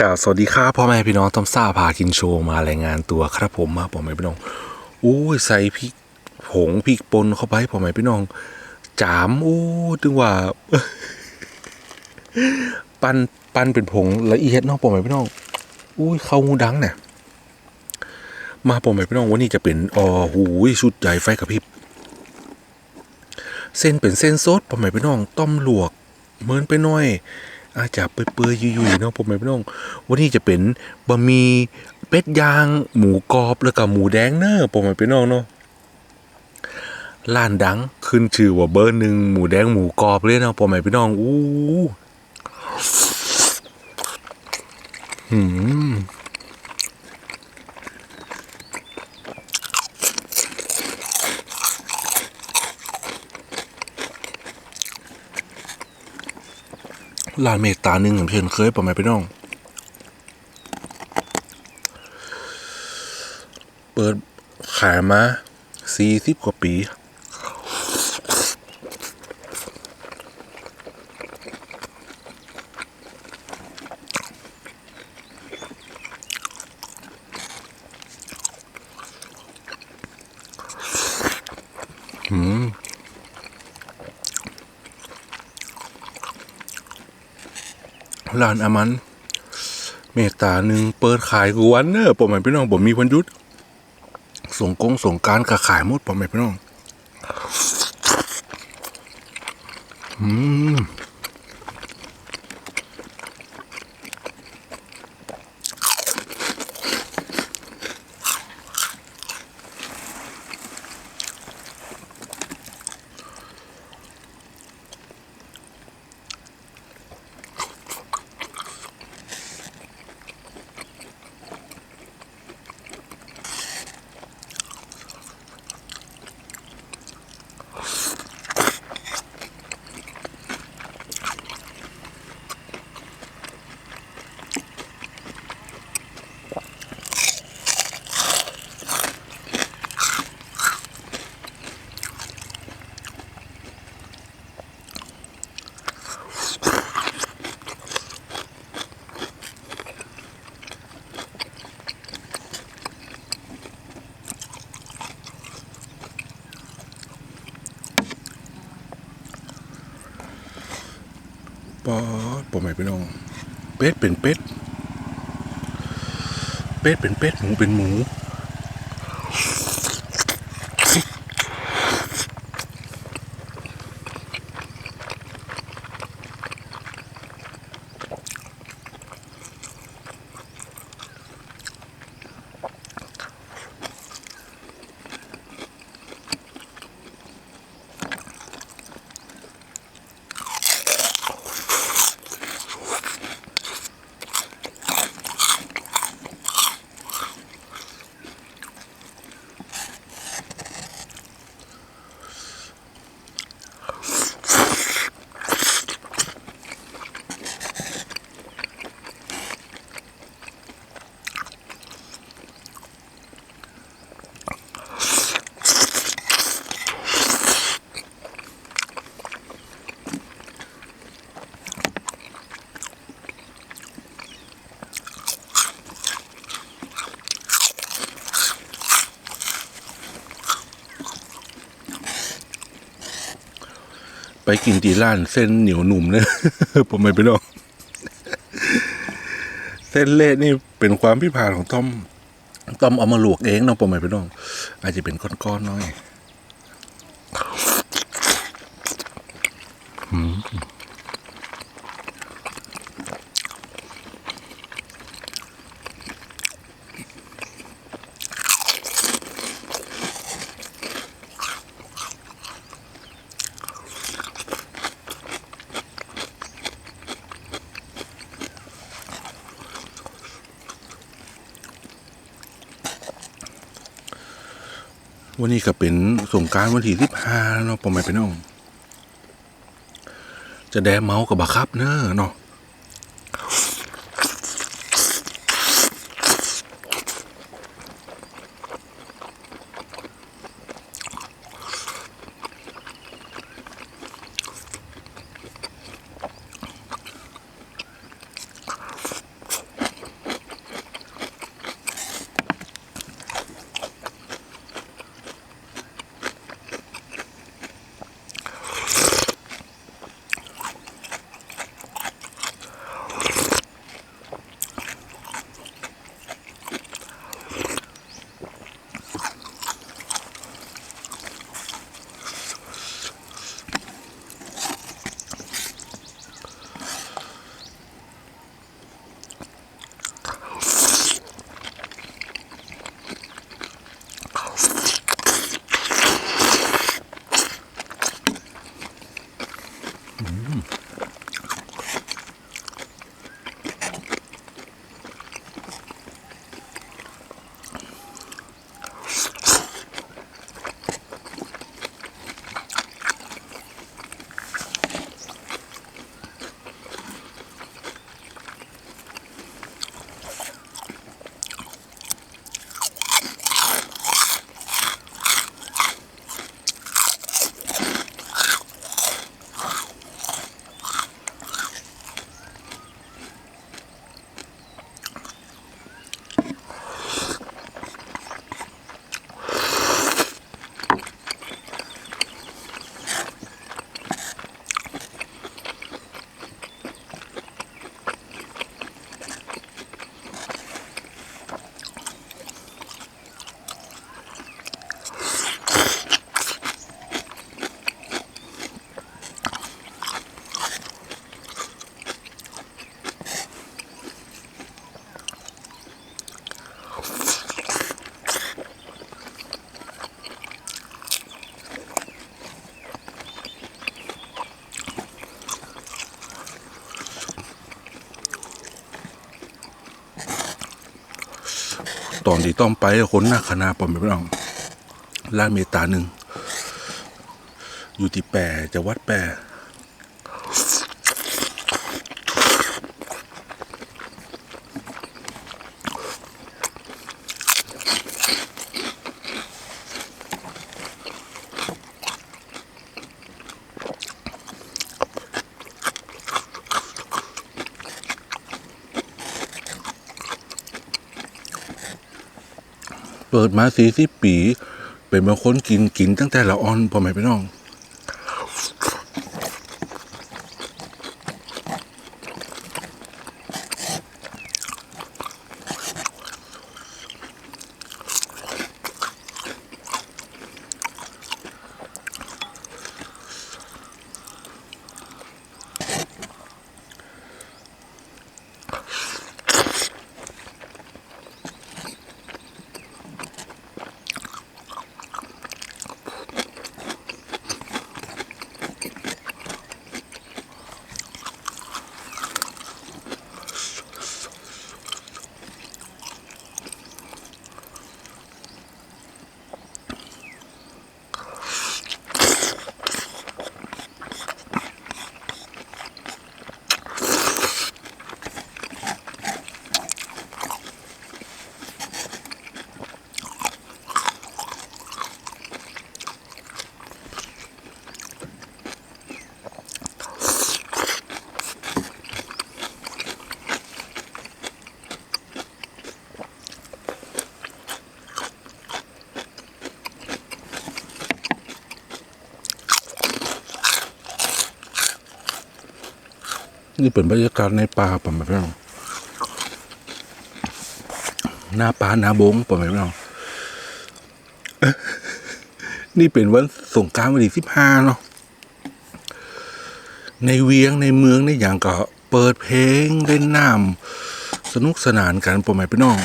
กล่าวสวัสดีครับพ่อแม่พี่น้องต้อมซ่าพากินโชว์มารายงานตัวครับผมมาพ่อแม่พี่น้องอู้ใส่พริกผงพริกป่นเข้าไปพ่อแม่พี่น้อง จามอู้ถึงว่า ปั้นปั้นเป็นผงละเอียดนาะพ่อแม่พี่น้องอุ้เข้าหูดังเนี่ยมาพ่อแม่พี่น้องวันนี้จะเป็นอ๋อหูชุดใหญ่ไฟกระพริบเส้นเป็นเส้นสดพ่อแม่พี่น้องต้มลวกเหมือนไปหน่อย อาจจะเปื่อยๆยุ่ยๆเนาะผมไม่พี่น้อง วันนี้จะเป็นบะหมี่เป็ดย่าง หมูกรอบแล้วก็หมูแดงเนอะผมไม่พี่น้องเนาะร้านดังขึ้นชื่อว่าเบอร์หนึ่งหมูแดงหมูกรอบเลยเนาะผมไม่พี่น้องอู้หืม ร้านเมตตาหนึ่งอย่างเช่นเคยพ่อแม่พี่น้อง เปิดขายมาสี่สิบกว่าปี ร้านอามัน เมตตาหนึ่งเปิดขายกวันเนอร์ผมหมายพี่น้องผมมีวันยุดส่งกงส่งการก็ขายหมดผมหมายพี่น้อง อืม ปอดผมหมายพี่น้องเป็ดเป็นเป็ด เป็ดเป็นเป็ด หมูเป็นหมู ไปกินตีร้านเส้นเหนียวหนุ่มเนี่ยผมไม่ไปน้องเส้นเละนี่เป็นความพิพาทของต้อมต้อมเอามาลวกเองเนาะผมไม่ไปน้อง อาจจะเป็นก้อนๆหน้อย วันนี้ก็เป็นสงการวันที่สิบห้าเนาะปมไม่ไปน้อง จะแดมเมาส์กับบักครับเนอะเนาะ ตอนที่ต้องไปคนหน้าคณะผมไปน้องล้านเมตตาหนึ่งอยู่ที่แปรจะวัดแปร เปิดมาสี่สิบปี เป็นบางคนกินกินตั้งแต่ละออนพ่อแม่พี่น้อง นี่เป็นบรรยากาศในป่าป่ะแม่พี่น้องหน้าป่าหน้าบงป่ะแม่พี่น้องนี่เป็นวันสงกรารวันที่สิบห้าเนาะในเวียงในเมืองในอย่างก็เปิดเพลงเล่นน้ำสนุกสนานกันป่ะแม่พี่น้อง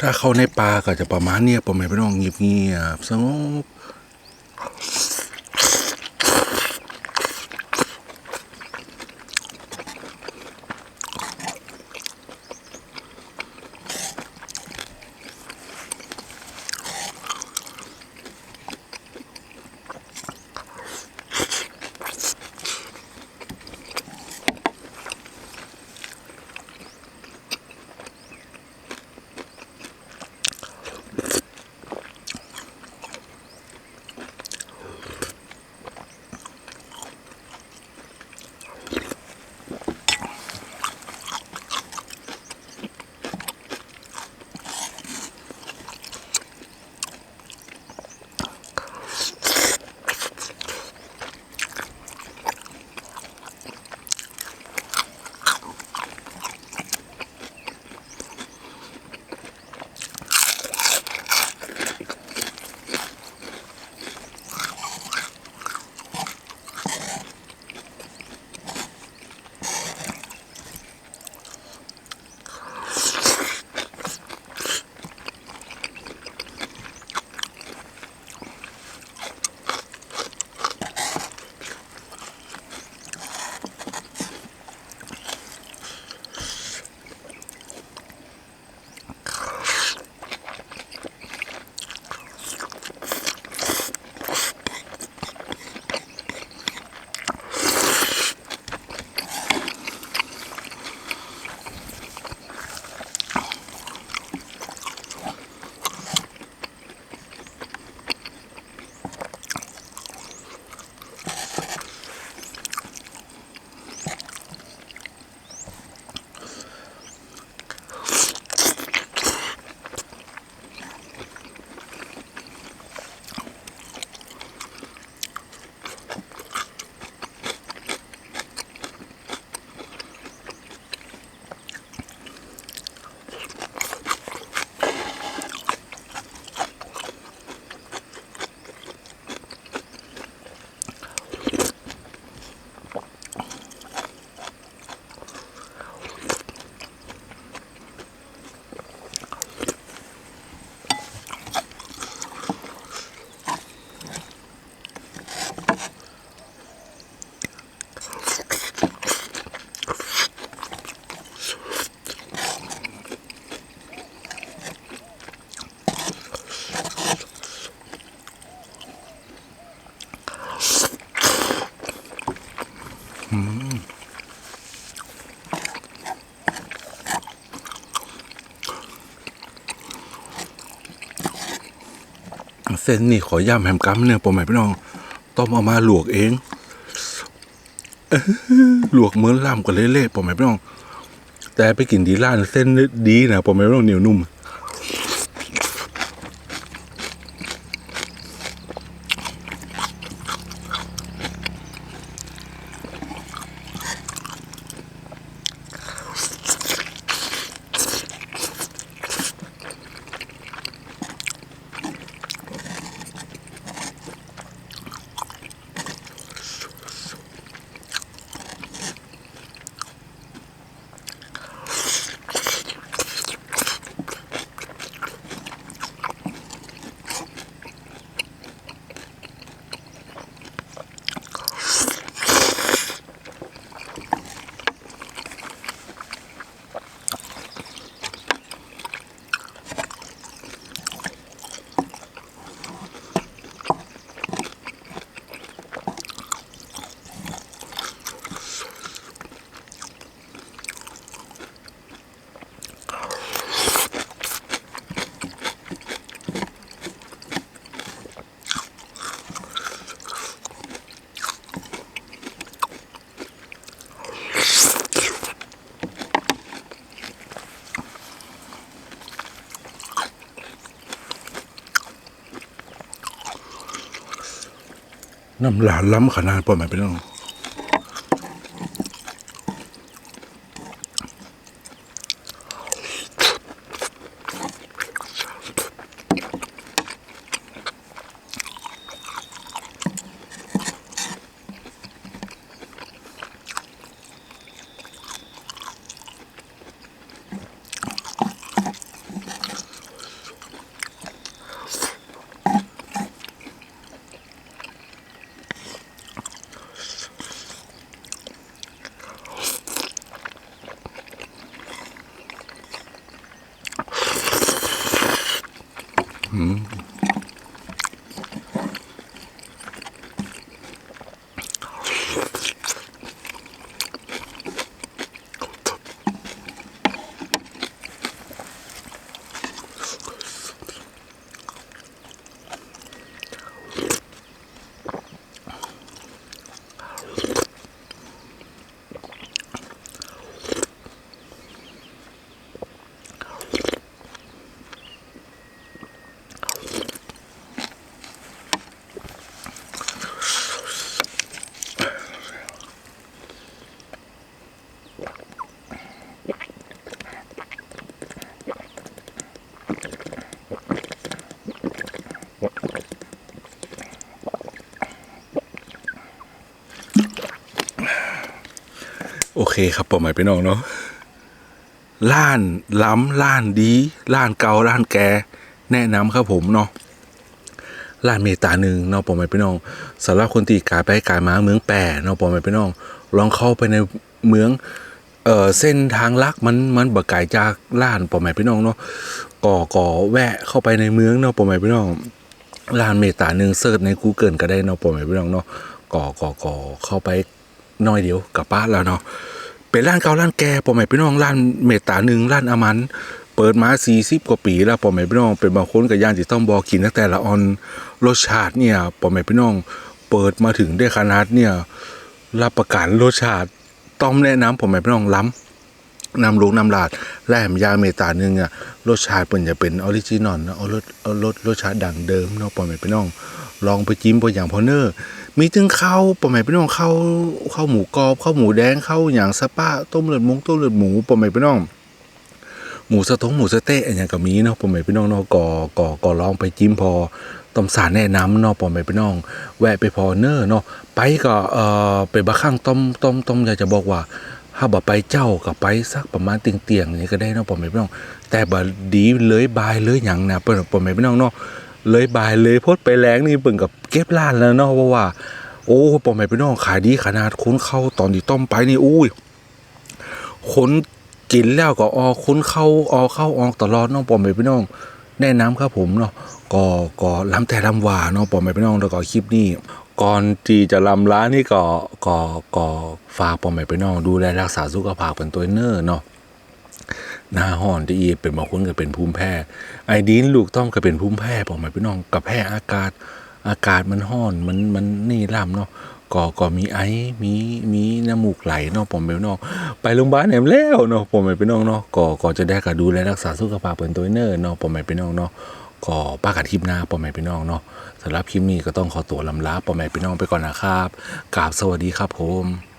ถ้าเข้าในป่าก็จะประมาณเนี้ยป่ะแม่พี่น้องเงียบๆสงบ เส้นนี่ขอย่ำแฮมกัมเนี่ยผมหมายพี่น้อง ต้มเอามาหลวกเองเอ้อลวกเหมือนล่ำกันเละๆผมหมายพี่น้อง แต่ไปกินดีร้านเส้นดีนะผมหมายพี่น้องเหนียวนุ่ม น้ำหลาล้ำขนาดผมหมายพี่น้อง เคครับผมหมายพี่น้องเนาะล้านล้ำล้านดีล้านเกาล้านแก แนะนำครับผมเนาะล้านเมตาหนึ่งเนาะผมหมายพี่น้องสำหรับคนตีกายไปกายมาเมืองแปรเนาะผมหมายพี่น้อง ลองเข้าไปในเมืองเอ่อเส้นทางลักมันมันบกไก่จากล้านผมหมายพี่น้องเนาะก่อก่อแวะเข้าไปในเมืองเนาะผมหมายพี่น้องลานเมตาหนึ่งเสิร์ชใน Google ก็ได้เนาะผมไม่พี่น้องเนาะก่อก่อก่อเข้าไปน้อยเดียวกับบ้าแล้วเนาะ เป็นร้านเก่าร้านแก่ผมไม่พี่น้องร้านเมตตาหนึ่งร้านอามันเปิดมาสี่สิบกว่าปีแล้วผมไม่พี่น้องเป็นบางคนกับย่านที่ต้องบอกกินตั้งแต่ละออนรสชาติเนี่ยผมไม่พี่น้องเปิดมาถึงได้ขนาดเนี่ยรับประกันรสชาติต้องแนะนำผมไม่พี่น้องล้ำนำลูกนำลาดแหลมยาเมตาหนึ่งอะรสชาติเป็นจะเป็นออริจินอลนะเอารสเอารสรสชาติดังเดิมเนาะปอมแม่พี่น้อง ลองไปจิ้มพออย่างพอเนอร์ มีถึงข้าวปอมแม่พี่น้องข้าวข้าวหมูกรอบข้าวหมูแดงข้าวอย่างสปาต้มเลือดหมูต้มเลือดหมูปอมแม่พี่น้องหมูสะทงหมูสะเต๊ะอย่างก็มีเนาะปอมแม่พี่น้องเนาะก่อก่อก่อลองไปจิ้มพอต้มสารแนะนำเนาะปอมแม่พี่น้อง แวะไปพอเนอร์เนาะไปก็เอ่อไปบะข้างต้มต้มต้มอยากจะบอกว่าถ้าบ่ไปเจ้าก็ไปสักประมาณเตียงเตียงนี่ก็ได้เนาะปอมแม่พี่น้อง แต่บ่ดีเลยบายเลยหยังนะเปิ้นปอมแม่พี่น้องเนาะ เลยบายเลยพดไปแรงนี่เปิ้นกับเก็บล้านแล้วเนาะเพราะว่า โอ้ปอมแม่พี่น้องขายดีขนาดคนเข้าตอนที่ต้มไปนี่อุ้ยคนกินแล้วก็ออกคนเข้าออกเข้าออกตลอดเนาะปอมแม่พี่น้องแนะนำครับผมเนาะก็ก็ลำแต่ลำว่าเนาะปอมไปพี่น้องแล้วก็คลิปนี้ก่อนที่จะลำล้านี่ก็ก็ก็ฝากปอมไปพี่น้องดูแลรักษาสุขภาพเป็นตัวเนอร์เนาะ หน้าห้อนที่อีเป็นบางคนก็เป็นภูมิแพ้ไอดีนลูกต้องก็เป็นภูมิแพ้ผมหมายพี่น้องกับแพ้อากาศ อากาศมันห้อนมันมันนี่ล่ำเนาะก็ก็มีไอมีมีน้ำมูกไหลเนาะผมหมายพี่น้องไปโรงพยาบาลแหมแล้วเนาะผมหมายพี่น้องเนาะก็ก็จะได้ก็ดูแลรักษาสุขภาพเป็นตัวเนอร์เนาะผมหมายพี่น้องเนาะก็ป้ากันคลิปหน้าผมหมายพี่น้องเนาะสำหรับคลิปนี้ก็ต้องขอตัวลำลาผมหมายพี่น้องไปก่อนนะครับกราบสวัสดีครับผม